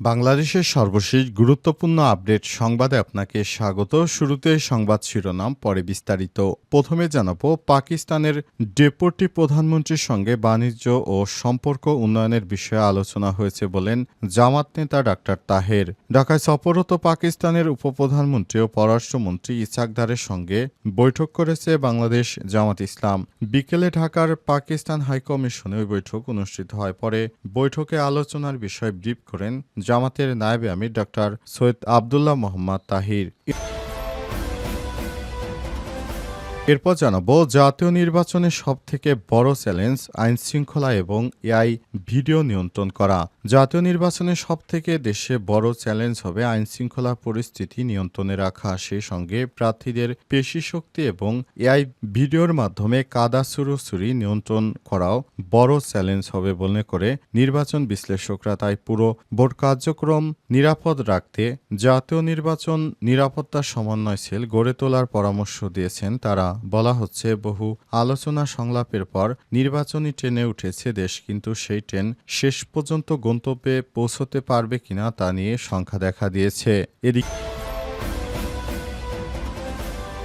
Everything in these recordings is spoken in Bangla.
বাংলাদেশের সর্বশেষ গুরুত্বপূর্ণ আপডেট সংবাদে আপনাকে স্বাগত। শুরুতে সংবাদ শিরোনাম, পরে বিস্তারিত। প্রথমে জানাব, পাকিস্তানের ডেপুটি প্রধানমন্ত্রীর সঙ্গে বাণিজ্য ও সম্পর্ক উন্নয়নের বিষয়ে আলোচনা হয়েছে বলেন জামাত নেতা ডাক্তার তাহের। ঢাকায় সফররত পাকিস্তানের উপপ্রধানমন্ত্রী ও পররাষ্ট্রমন্ত্রী ইসাকদারের সঙ্গে বৈঠক করেছে বাংলাদেশ জামাত ইসলাম। বিকেলে ঢাকার পাকিস্তান হাইকমিশনে ওই বৈঠক অনুষ্ঠিত হয়। পরে বৈঠকে আলোচনার বিষয়ে ব্রিফ করেন জামাতের নায়েবে আমির ডক্টর সৈয়দ আবদুল্লাহ মোহাম্মদ তাহির। এরপর জানাব, জাতীয় নির্বাচনের সব থেকে বড় চ্যালেঞ্জ আইন শৃঙ্খলা এবং এআই ভিডিও নিয়ন্ত্রণ করা। জাতীয় নির্বাচনের সব থেকে দেশে বড় চ্যালেঞ্জ হবে আইন শৃঙ্খলা পরিস্থিতি নিয়ন্ত্রণে রাখা। সেই সঙ্গে প্রার্থীদের পেশি শক্তি এবং এআই ভিডিওর মাধ্যমে কাদা সুরসুরি নিয়ন্ত্রণ করাও বড় চ্যালেঞ্জ হবে বলে করে নির্বাচন বিশ্লেষকরা তাই পুরো ভোট কার্যক্রম নিরাপদ রাখতে জাতীয় নির্বাচন নিরাপত্তা সমন্বয় সেল গড়ে তোলার পরামর্শ দিয়েছেন তারা। বলা হচ্ছে, বহু আলোচনা সংলাপের পর নির্বাচনী ট্রেনে উঠেছে দেশ, কিন্তু সেই ট্রেন শেষ পর্যন্ত গন্তব্যে পৌঁছতে পারবে কিনা তা নিয়ে সংখ্যা দেখা দিয়েছে। এদিকে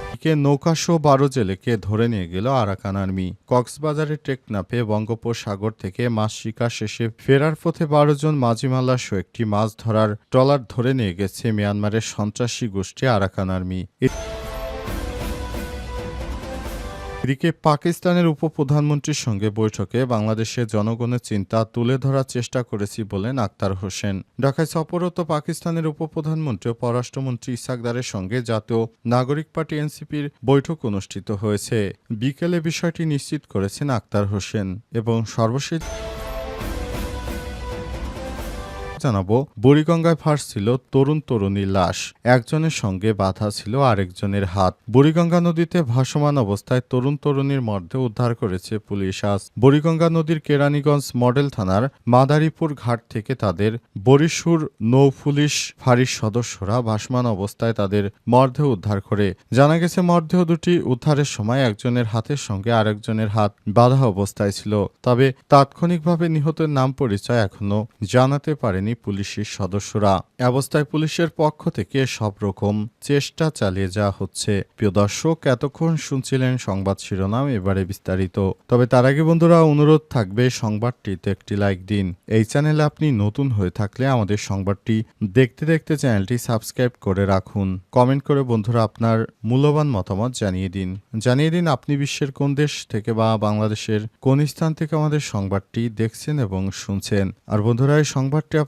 এদিকে নৌকাসহ বারো জেলেকে ধরে নিয়ে গেল আরাকান আর্মি। কক্সবাজারের টেকনাফে বঙ্গোপসাগর থেকে মাছ শিকার শেষে ফেরার পথে বারো জন মাঝিমাল্লা সহ একটি মাছ ধরার ট্রলার ধরে নিয়ে গেছে মিয়ানমারের সন্ত্রাসী গোষ্ঠী আরাকান আর্মি। এদিকে পাকিস্তানের উপপ্রধানমন্ত্রীর সঙ্গে বৈঠকে বাংলাদেশের জনগণের চিন্তা তুলে ধরার চেষ্টা করেছি বলেন আক্তার হোসেন। ঢাকায় সফররত পাকিস্তানের উপপ্রধানমন্ত্রী ও পররাষ্ট্রমন্ত্রী ইসাকদারের সঙ্গে জাতীয় নাগরিক পার্টি এনসিপির বৈঠক অনুষ্ঠিত হয়েছে। বিকেলে বিষয়টি নিশ্চিত করেছেন আক্তার হোসেন এবং সর্বশেষ জানাব, বুড়িগঙ্গায় ভাসছিল তরুণ তরুণীর লাশ। একজনের সঙ্গে বাধা ছিল আরেকজনের হাত। বুড়িগঙ্গা নদীতে ভাসমান অবস্থায় তরুণ তরুণীর মর্ধে উদ্ধার করেছে পুলিশ আজ। বুড়িগঙ্গা নদীর কেরানীগঞ্জ মডেল থানার মাদারীপুর ঘাট থেকে তাদের বরিশুর নৌ পুলিশ ফাঁড়ির সদস্যরা ভাসমান অবস্থায় তাদের মর্ধে উদ্ধার করে। জানা গেছে মর্ধেহ দুটি উদ্ধারের সময় একজনের হাতের সঙ্গে আরেকজনের হাত বাধা অবস্থায় ছিল। তবে তাৎক্ষণিকভাবে নিহতের নাম পরিচয় এখনও জানাতে পারেনি পুলিশের সদস্যরা। অবস্থায় পুলিশের পক্ষ থেকে সব রকম চেষ্টা চালিয়ে যাওয়া হচ্ছে। প্রিয় দর্শক, এতক্ষণ শুনছিলেন সংবাদ শিরোনাম, এবারে বিস্তারিত। তবে তার আগে বন্ধুরা, অনুরোধ থাকবে সংবাদটিতে একটি লাইক দিন। এই চ্যানেলে আপনি নতুন হয়ে থাকলে আমাদের সংবাদটি দেখতে দেখতে চ্যানেলটি সাবস্ক্রাইব করে রাখুন। কমেন্ট করে বন্ধুরা আপনার মূল্যবান মতামত জানিয়ে দিন। জানিয়ে দিন আপনি বিশ্বের কোন দেশ থেকে বা বাংলাদেশের কোন স্থান থেকে আমাদের সংবাদটি দেখছেন এবং শুনছেন। আর বন্ধুরা, এই সংবাদটি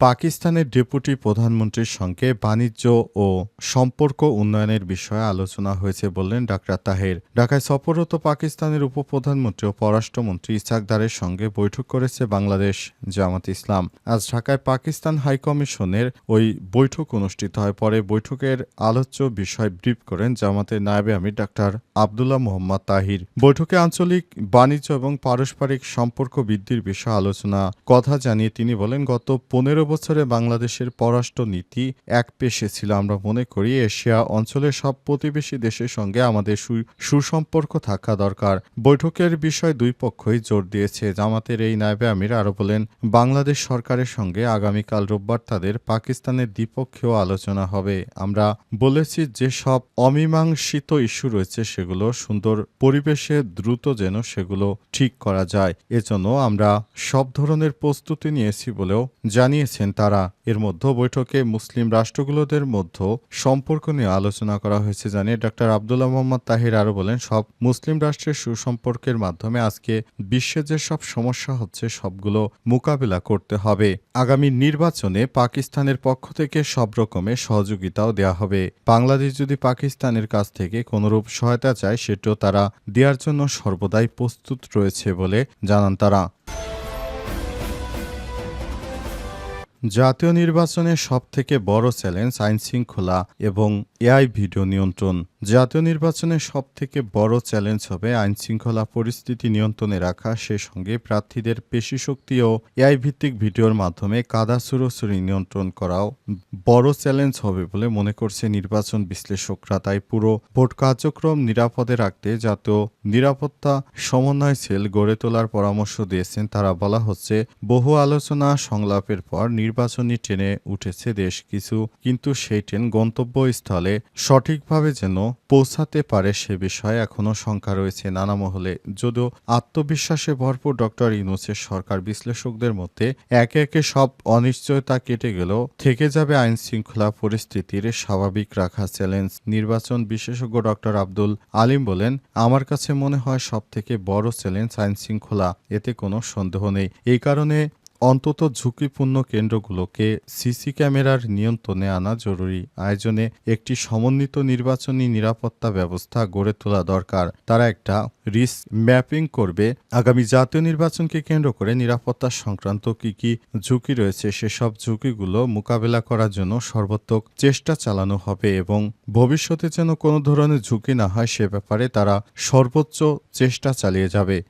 পাকিস্তানের ডেপুটি প্রধানমন্ত্রীর সঙ্গে বাণিজ্য ও সম্পর্ক উন্নয়নের বিষয়ে আলোচনা হয়েছে বললেন ডাক্তার তাহের। ঢাকায় সফররত পাকিস্তানের উপপ্রধানমন্ত্রী ও পররাষ্ট্রমন্ত্রী ইসাকদারের সঙ্গে বৈঠক করেছে বাংলাদেশ জামাত ইসলাম। আজ ঢাকায় পাকিস্তান হাইকমিশনের ওই বৈঠক অনুষ্ঠিত হয়। পরে বৈঠকের আলোচ্য বিষয় ব্রিফ করেন জামাতের নায়েবে আমির ডাক্তার আবদুল্লাহ মোহাম্মদ তাহির। বৈঠকে আঞ্চলিক বাণিজ্য এবং পারস্পরিক সম্পর্ক বৃদ্ধির বিষয়ে আলোচনা, কথা জানিয়ে তিনি বলেন, গত পনেরো বছরে বাংলাদেশের পররাষ্ট্র নীতি এক পেশে ছিল, আমরা মনে করি এশিয়া অঞ্চলের সব প্রতিবেশী দেশের সঙ্গে আমাদের সুসম্পর্ক থাকা দরকার। বৈঠকের বিষয় দুই পক্ষই জোর দিয়েছে। জামাতের এই নায়বে আমির আরও বলেন, বাংলাদেশ সরকারের সঙ্গে আগামীকাল রোববার তাদের পাকিস্তানের দ্বিপক্ষীয় আলোচনা হবে। আমরা বলেছি যে সব অমীমাংসিত ইস্যু রয়েছে, সেগুলো সুন্দর পরিবেশে দ্রুত যেন সেগুলো ঠিক করা যায়। এজন্য আমরা সব ধরনের প্রস্তুতি নিয়েছি বলেও জানিয়েছেন তারা। এর মধ্যে বৈঠকে মুসলিম রাষ্ট্রগুলোদের মধ্যে সম্পর্ক নিয়ে আলোচনা করা হয়েছে জানিয়ে ডক্টর আবদুল্লাহ মোহাম্মদ তাহির আরও বলেন, সব মুসলিম রাষ্ট্রের সুসম্পর্কের মাধ্যমে আজকে বিশ্বে যে সব সমস্যা হচ্ছে, সবগুলো মোকাবিলা করতে হবে। আগামী নির্বাচনে পাকিস্তানের পক্ষ থেকে সব রকমের সহযোগিতাও দেওয়া হবে। বাংলাদেশ যদি পাকিস্তানের কাছ থেকে কোনরূপ সহায়তা চায়, সেটাও তারা দেওয়ার জন্য সর্বদাই প্রস্তুত রয়েছে বলে জানান তারা। জাতীয় নির্বাচনে সবথেকে বড় চ্যালেঞ্জ আইনশৃঙ্খলা এবং এআই ভিডিও নিয়ন্ত্রণ। জাতীয় নির্বাচনে সবথেকে বড় চ্যালেঞ্জ হবে আইনশৃঙ্খলা পরিস্থিতি নিয়ন্ত্রণে রাখা, সে সঙ্গে প্রার্থীদের পেশিশক্তি ও এআই ভিত্তিক ভিডিওর মাধ্যমে কাদা সুরসুরি নিয়ন্ত্রণ করাও বড় চ্যালেঞ্জ হবে বলে মনে করছে নির্বাচন বিশ্লেষকরা। তাই পুরো ভোট কার্যক্রম নিরাপদে রাখতে জাতীয় নিরাপত্তা সমন্বয় সেল গড়ে তোলার পরামর্শ দিয়েছেন। তারা বলা হচ্ছে, বহু আলোচনা সংলাপের পর নির্বাচনী ট্রেনে উঠেছে দেশ কিছু, কিন্তু সেই ট্রেন গন্তব্যস্থলে সঠিকভাবে যেন পৌঁছাতে পারে সে বিষয়ে এখনও শঙ্কা রয়েছে নানা মহলে। যদিও আত্মবিশ্বাসে ভরপুর ডক্টর ইউনুসের সরকার বিশ্লেষকদের মধ্যে একে একে সব অনিশ্চয়তা কেটে গেলেও থেকে যাবে আইন শৃঙ্খলা পরিস্থিতির স্বাভাবিক রাখা চ্যালেঞ্জ। নির্বাচন বিশেষজ্ঞ ডক্টর আব্দুল আলিম বলেন, আমার কাছে মনে হয় সব থেকে বড় চ্যালেঞ্জ আইন শৃঙ্খলা এতে কোনো সন্দেহ নেই। এই কারণে অন্তত ঝুঁকিপূর্ণ কেন্দ্রগুলোকে সিসি ক্যামেরার নিয়ন্ত্রণে আনা জরুরি। আয়োজনে একটি সমন্বিত নির্বাচনী নিরাপত্তা ব্যবস্থা গড়ে তোলা দরকার। তারা একটা রিস্ক ম্যাপিং করবে। আগামী জাতীয় নির্বাচনকে কেন্দ্র করে নিরাপত্তা সংক্রান্ত কি কি ঝুঁকি রয়েছে, সেসব ঝুঁকিগুলো মোকাবেলা করার জন্য সর্বোত্তক চেষ্টা চালানো হবে এবং ভবিষ্যতে যেন কোনো ধরনের ঝুঁকি না হয়, সে ব্যাপারে তারা সর্বোচ্চ চেষ্টা চালিয়ে যাবে।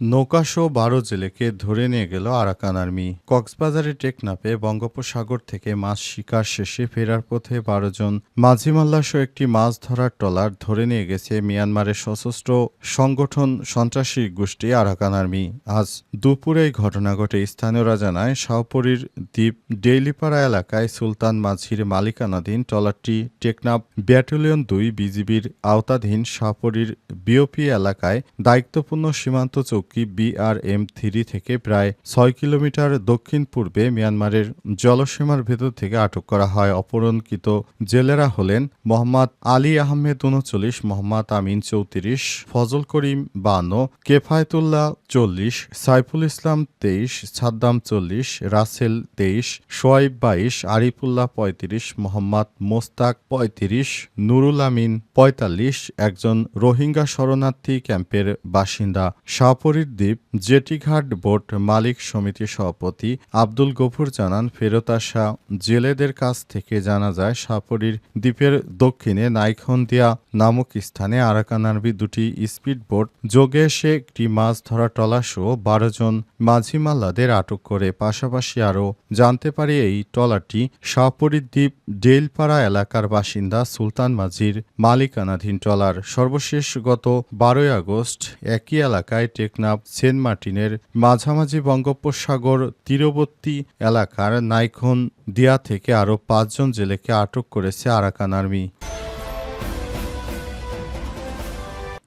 নৌকাসহ বারো জেলেকে ধরে নিয়ে গেল আরাকান আর্মি। কক্সবাজারের টেকনাপে বঙ্গোপসাগর থেকে মাছ শিকার শেষে ফেরার পথে বারো জন মাঝিমাল্লাসহ একটি মাছ ধরার ট্রলার ধরে নিয়ে গেছে মিয়ানমারের সশস্ত্র সংগঠন সন্ত্রাসী গোষ্ঠী আরাকান আর্মি। আজ দুপুরে এই ঘটনা ঘটে। স্থানীয়রা জানায়, শাহপরীর দ্বীপ ডেইলিপাড়া এলাকায় সুলতান মাঝির মালিকানাধীন ট্রলারটি টেকনাপ ব্যাটালিয়ন দুই বিজিবির আওতাধীন শাহপরীর বিওপি এলাকায় দায়িত্বপূর্ণ সীমান্ত চৌকি বিআরএম থ্রি থেকে প্রায় ছয় কিলোমিটার দক্ষিণ পূর্বে মিয়ানমারের জলসীমার ভেতর থেকে আটক করা হয়। অপহরণকৃত জেলেরা হলেন মোহাম্মদ আলী আহমেদ উনচল্লিশ, মোহাম্মদ আমিন চৌত্রিশ, ফজল করিম বান্ন, কেফায়তুল্লাহ চল্লিশ, সাইফুল ইসলাম তেইশ, সাদ্দাম চল্লিশ, রাসেল তেইশ, সোয়াইব বাইশ, আরিফুল্লাহ পঁয়ত্রিশ, মোহাম্মদ মোস্তাক পঁয়ত্রিশ, নুরুল আমিন পঁয়তাল্লিশ, একজন রোহিঙ্গা শরণার্থী ক্যাম্পের বাসিন্দা। শাহপরীর দ্বীপ জেটিঘাট বোট মালিক সমিতির সভাপতি আব্দুল গফুর জানান, ফেরত আসা জেলেদের কাছ থেকে জানা যায় শাহপরীর দ্বীপের দক্ষিণে নাইখন্দিয়া নামক স্থানে আরাকান আরবি দুটি স্পিড বোট যোগে এসে একটি মাছ ধরা ট্রলারসহ বারো জন মাঝিমাল্লাদের আটক করে। পাশাপাশি আরও জানতে পারি, এই ট্রলারটি শাহপরীর দ্বীপ ডেলপাড়া এলাকার বাসিন্দা সুলতান মাঝির মালিকানাধীন ট্রলার সর্বশেষ গত বারোই আগস্ট একই এলাকায় টেকনাফ সেন্ট মার্টিনের মাঝামাঝি বঙ্গোপসাগর তীরবর্তী এলাকার নাইখন দিয়া থেকে আরও পাঁচজন জেলেকে আটক করেছে আরাকান আর্মি।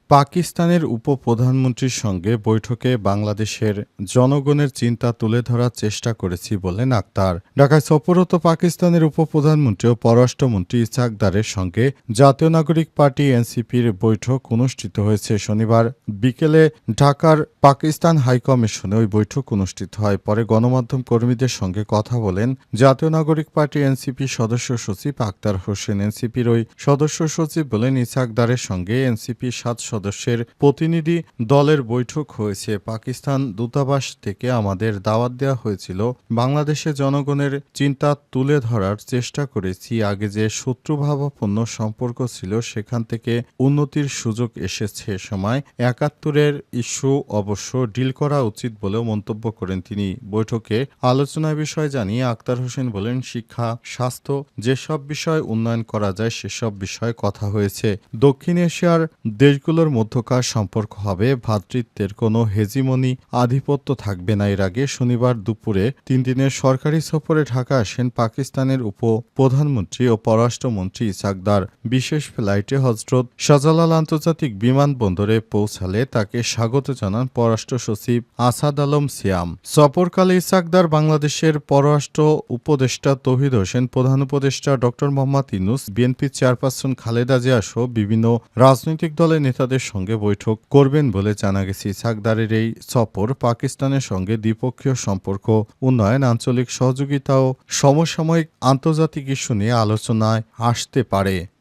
পাকিস্তানের উপপ্রধানমন্ত্রীর সঙ্গে বৈঠকে বাংলাদেশের জনগণের চিন্তা তুলে ধরার চেষ্টা করেছি বলেন আক্তার। ঢাকায় সফররত পাকিস্তানের উপপ্রধানমন্ত্রী ও পররাষ্ট্রমন্ত্রী ইসাকদারের সঙ্গে জাতীয় নাগরিক পার্টি এনসিপির বৈঠক অনুষ্ঠিত হয়েছে শনিবার। বিকেলে ঢাকার পাকিস্তান হাইকমিশনে ওই বৈঠক অনুষ্ঠিত হয়। পরে গণমাধ্যম কর্মীদের সঙ্গে কথা বলেন জাতীয় নাগরিক পার্টি এনসিপি সদস্য সচিব আক্তার হোসেন। এনসিপির ওই সদস্য সচিব বলেন, ইসাকদারের সঙ্গে এনসিপি সাত সদস্যের প্রতিনিধি দলের বৈঠক হয়েছে। পাকিস্তান দূতাবাস থেকে আমাদের দাওয়াত দেওয়া হয়েছিল, বাংলাদেশে জনগণের চিন্তা তুলে ধরার চেষ্টা করেছি। আগে যে শত্রুভাবাপন্ন সম্পর্ক ছিল, সেখান থেকে উন্নতির সুযোগ এসেছে। সময় একাত্তরের ইস্যু অবশ্য ডিল করা উচিত বলেও মন্তব্য করেন তিনি। বৈঠকে আলোচনার বিষয় জানিয়ে আক্তার হোসেন বলেন, শিক্ষা, স্বাস্থ্য, যেসব বিষয় উন্নয়ন করা যায়, সেসব বিষয়ে কথা হয়েছে। দক্ষিণ এশিয়ার দেশগুলোর মধ্যকার সম্পর্ক হবে ভ্রাতৃত্বের কোনো হেজিমনি আধিপত্য থাকবে না। এর আগে শনিবার দুপুরে তিন দিনের সরকারি সফরে ঢাকা আসেন পাকিস্তানের উপ প্রধানমন্ত্রী ও পররাষ্ট্রমন্ত্রী ইসাকদার বিশেষ ফ্লাইটে হজরত শাহজালাল আন্তর্জাতিক বিমানবন্দরে পৌঁছালে তাকে স্বাগত জানান পররাষ্ট্র সচিব আসাদ আলম সিয়াম। সফরকালে ইসাকদার বাংলাদেশের পররাষ্ট্র উপদেষ্টা তৌহিদ হোসেন, প্রধান উপদেষ্টা doctor Mohammad Yunus BNP chairperson Khaleda Zia সহ বিভিন্ন রাজনৈতিক দলের নেতাদের সঙ্গে বৈঠক করবেন বলে জানা গেছে। ইসাকদারের এই সফর পাকিস্তানের সঙ্গে দ্বিপক্ষীয় সম্পর্ক, উন্নয়ন, আঞ্চলিক সহযোগিতা ও সমসাময়িক আন্তর্জাতিক ইস্যু নিয়ে আলোচনায় আসতে পারে।